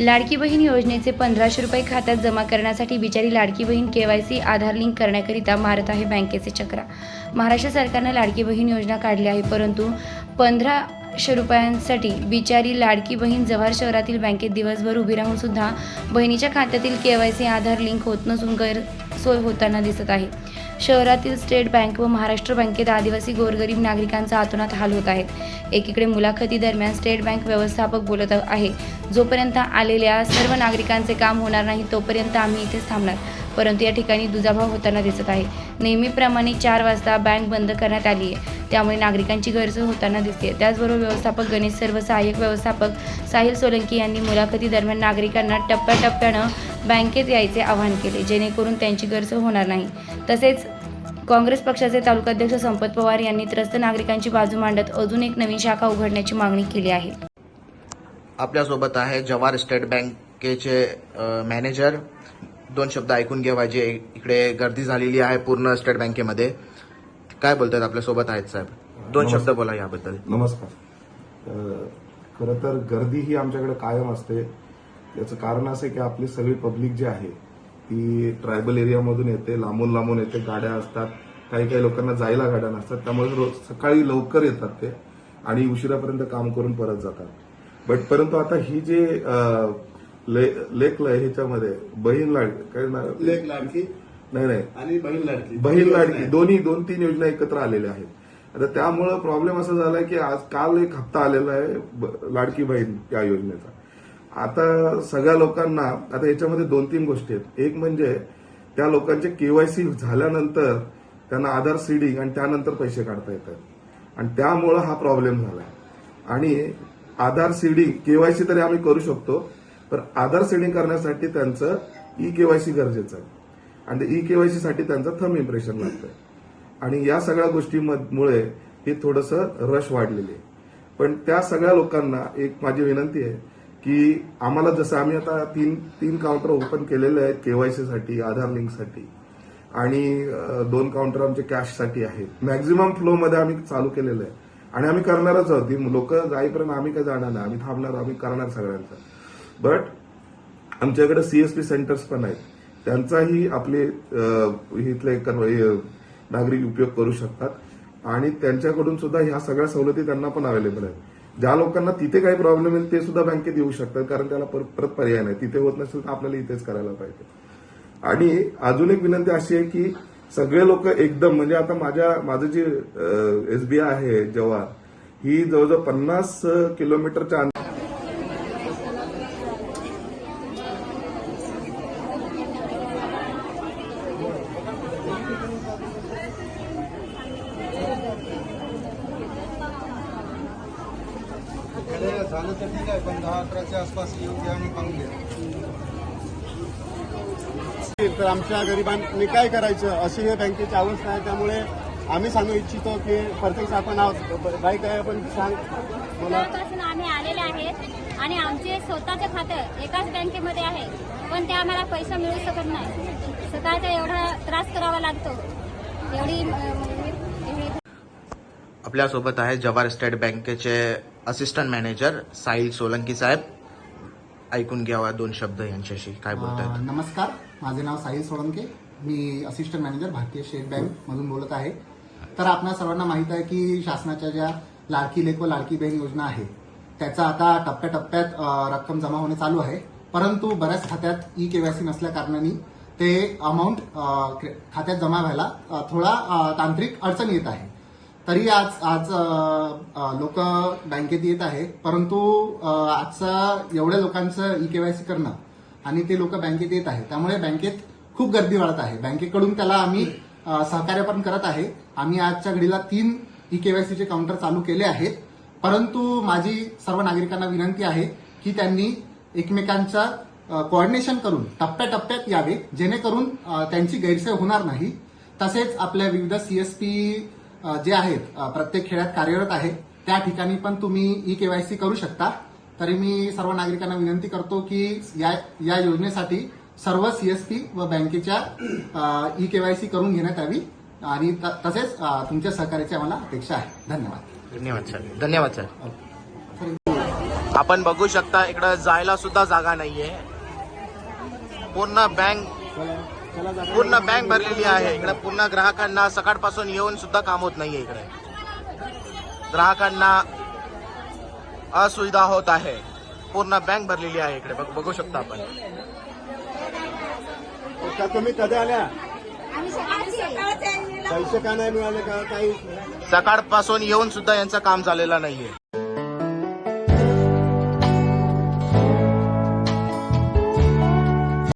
लाडकी बहीण योजनेचे पंधराशे रुपये खात्यात जमा करण्यासाठी बिचारी लाडकी बहीण K Y C Aadhaar link करण्याकरिता मारत आहे बँकेचे चक्रा. महाराष्ट्र सरकारनं लाडकी बहीण योजना काढली आहे परंतु पंधराशे रुपयांसाठी बिचारी लाडकी बहीण जव्हार शहरातील बँकेत दिवसभर उभी राहून सुद्धा बहिणीच्या खात्यातील K Y C Aadhaar link होत नसून गैरसोय होताना दिसत आहे. शहरातील स्टेट बँक व महाराष्ट्र बँकेत आदिवासी गोरगरीब नागरिकांचा आतोनात हाल होत आहेत एकीकडे मुलाखती दरम्यान स्टेट बँक व्यवस्थापक बोलत आहे जोपर्यंत आलेल्या सर्व नागरिकांचे काम होणार नाही तोपर्यंत आम्ही इथेच थांबणार. परंतु या ठिकाणी दुजाभाव होताना दिसत आहे. नेहमीप्रमाणे चार वाजता बँक बंद करण्यात आली आहे. त्यामुळे नागरिकांची गैरसोय होताना दिसते. त्याचबरोबर व्यवस्थापक गणेश सर्व सहाय्यक व्यवस्थापक साहिल सोलंकी यांनी मुलाखती दरम्यान नागरिकांना टप्प्याटप्प्यानं बँकेत यायचे आवाहन केले जेणेकरून त्यांची गैरसोय होणार नाही. तसेच काँग्रेस पक्षाचे तालुकाध्यक्ष संपत पवार यांनी त्रस्त नागरिकांची बाजू मांडत अजून एक नवीन शाखा उघडण्याची मागणी केली आहे. आपल्यासोबत आहे जवाहर स्टेट बँकेचे मॅनेजर. दोन शब्द ऐकून घ्या पाहिजे इकडे गर्दी झालेली आहे पूर्ण स्टेट बँकेमध्ये. काय बोलतात आपल्यासोबत आहेत साहेब? दोन शब्द बोला याबद्दल. नमस्कार. खरं तर गर्दी ही आमच्याकडे कायम असते. याचं कारण असं आहे की आपली सगळी पब्लिक जी आहे ती ट्रायबल एरियामधून येते लांबून लांबून येते गाड्या असतात काही काही लोकांना जायला गाड्या नसतात त्यामुळे रोज सकाळी लवकर येतात ते आणि उशिरापर्यंत काम करून परत जातात. बट परंतु आता ही जे ले- लेख लय ह्याच्यामध्ये बहीण लाड काय लेख लाडकी? नाही नाही. आणि बहीण लाडकी. बहीण लाडकी. दोन्ही दोन तीन योजना एकत्र आलेल्या आहेत. आता त्यामुळं प्रॉब्लेम असा झालाय की आज काल एक हप्ता आलेला आहे लाडकी बहीण या योजनेचा. आता सगळ्या लोकांना आता याच्यामध्ये दोन तीन गोष्टी आहेत. एक म्हणजे त्या लोकांचे केवायसी झाल्यानंतर त्यांना आधार सीडिंग आणि त्यानंतर पैसे काढता येतात. आणि त्यामुळं हा प्रॉब्लेम झाला आणि आधार सीडिंग केवायसी तरी आम्ही करू शकतो पण आधार सीडिंग करण्यासाठी त्यांचं ई केवायसी गरजेचं आहे. आणि ई केवायसी साठी त्यांचं थम इम्प्रेशन लागतं आणि या सगळ्या गोष्टीमुळे हे थोडंसं रश वाढलेली आहे. पण त्या सगळ्या लोकांना एक माझी विनंती आहे की आम्हाला जसं आम्ही आता तीन तीन काउंटर ओपन केलेले आहेत केवायसी साठी आधार लिंकसाठी. आणि दोन काउंटर आमचे कॅशसाठी आहेत. मॅक्झिमम फ्लो मध्ये आम्ही चालू केलेलं आहे. आणि आम्ही करणारच आहोत. ती लोक जाईपर्यंत आम्ही काय जाणार नाही. आम्ही थांबणार आम्ही करणार सगळ्यांचं. बट आमच्याकडे सीएसपी सेंटर्स पण आहेत. त्यांचाही आपले इथले नागरिक उपयोग करू शकतात. आणि त्यांच्याकडून सुद्धा ह्या सगळ्या सवलती त्यांना पण अवेलेबल आहेत. ज्या लोकांना तिथे काही प्रॉब्लेम येईल ते सुद्धा बँकेत येऊ शकतात कारण त्याला परत पर्याय नाही. तिथे होत नसेल तर आपल्याला इथेच करायला पाहिजे. आणि अजून एक विनंती अशी आहे की सगळे लोक एकदम म्हणजे आता माझ्या माझं जे एसबीआय आहे जवाहर ही जवळजवळ पन्नास किलोमीटरच्या झालं तर ठीक आहे पण दहा अकराच्या आसपास येऊ द्या आणि पाहून घ्या तर आमच्या गरिबांनी काय करायचं अशी हे बँकेची अवस्था आहे. त्यामुळे आम्ही सांगू इच्छितो की प्रत्येक आपण आहोत. बाईक आहे आपण सांग. तेव्हापासून आम्ही आलेले आहेत आणि आमचे स्वतःचे खातं एकाच बँकेमध्ये आहे. पण ते आम्हाला पैसा मिळू शकत नाही. सकाळचा एवढा त्रास करावा लागतो. एवढी हे आपल्यासोबत आहे जवाहर स्टेट बँकेचे असिस्टंट मॅनेजर साहिल सोलंकी साहेब ऐकून घ्यावा दोन शब्द यांच्याशी. काय बोलतात नमस्कार. माझे नाव साहिल सोळंके मी assistant manager Bharatiya State Bank मधून बोलत आहे. तर आपणा सर्वांना माहीत आहे की शासनाच्या ज्या लाडकी लेख व लाडकी बहीण योजना आहे त्याचा आता टप्प्याटप्प्यात रक्कम जमा होणे चालू आहे. परंतु बऱ्याच खात्यात ई केवायसी नसल्या कारणाने ते अमाऊंट खात्यात जमा व्हायला थोडा तांत्रिक अडचण येत आहे. तरी आज आज लोक बँकेत येत आहे परंतु आजचा एवढ्या लोकांचं ई केवायसी करणं आणि ते लोक बँकेत येत आहे त्यामुळे बँकेत खूप गर्दी वाढत आहे. बँकेकडून त्याला आम्ही सहकार्य पण करत आहे. आम्ही आजच्या घडीला तीन ई केवायसीचे काउंटर चालू केले आहेत. परंतु माझी सर्व नागरिकांना विनंती आहे की त्यांनी एकमेकांचा कोऑर्डिनेशन करून टप्प्याटप्प्यात यावे. जेणेकरून त्यांची गैरसोय होणार नाही. तसेच आपल्या विविध सीएसपी जे आहेत प्रत्येक खेड्यात कार्यरत आहे त्या ठिकाणी पण तुम्ही ई केवायसी करू शकता. तरी मी सर्व नागरिकांना विनंती करतो की या या योजनेसाठी सर्व सीएसपी व बँकेच्या ई केवायसी करून घेण्यात यावी. आणि तसेच तुमच्या सहकार्याची आम्हाला अपेक्षा आहे. धन्यवाद. धन्यवाद सर. धन्यवाद सर. आपण बघू शकता इकडं जायला सुद्धा जागा नाहीये. पूर्ण बँक जाता. पूर्ण बँक भरलेली आहे. इकडे पूर्ण ग्राहकांना सकाळपासून येऊन सुद्धा काम होत नाहीये इकडे. ग्राहकांना असुविधा होत आहे. पूर्ण बँक भरलेली आहे इकडे. बघ- बघू शकता आपण. तुम्ही कधी आल्या? पैसे का नाही मिळाले का? काही? सकाळपासून येऊन सुद्धा यांचं काम झालेलं नाहीये.